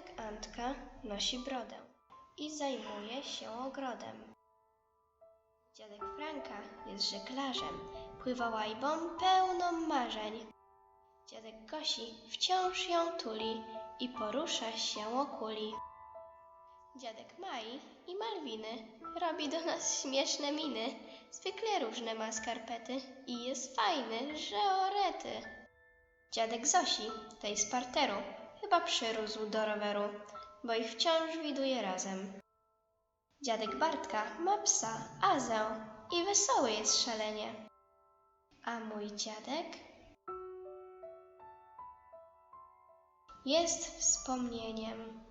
Dziadek Antka nosi brodę i zajmuje się ogrodem. Dziadek Franka jest żeglarzem, pływa łajbą pełną marzeń. Dziadek Gosi wciąż ją tuli i porusza się okuli. Dziadek Mai i Malwiny robi do nas śmieszne miny, zwykle różne ma skarpety i jest fajny, że orety. Dziadek Zosi, tej z parteru, przyrósł do roweru, bo ich wciąż widuje razem. Dziadek Bartka ma psa, Azę i wesoły jest szalenie. A mój dziadek jest wspomnieniem.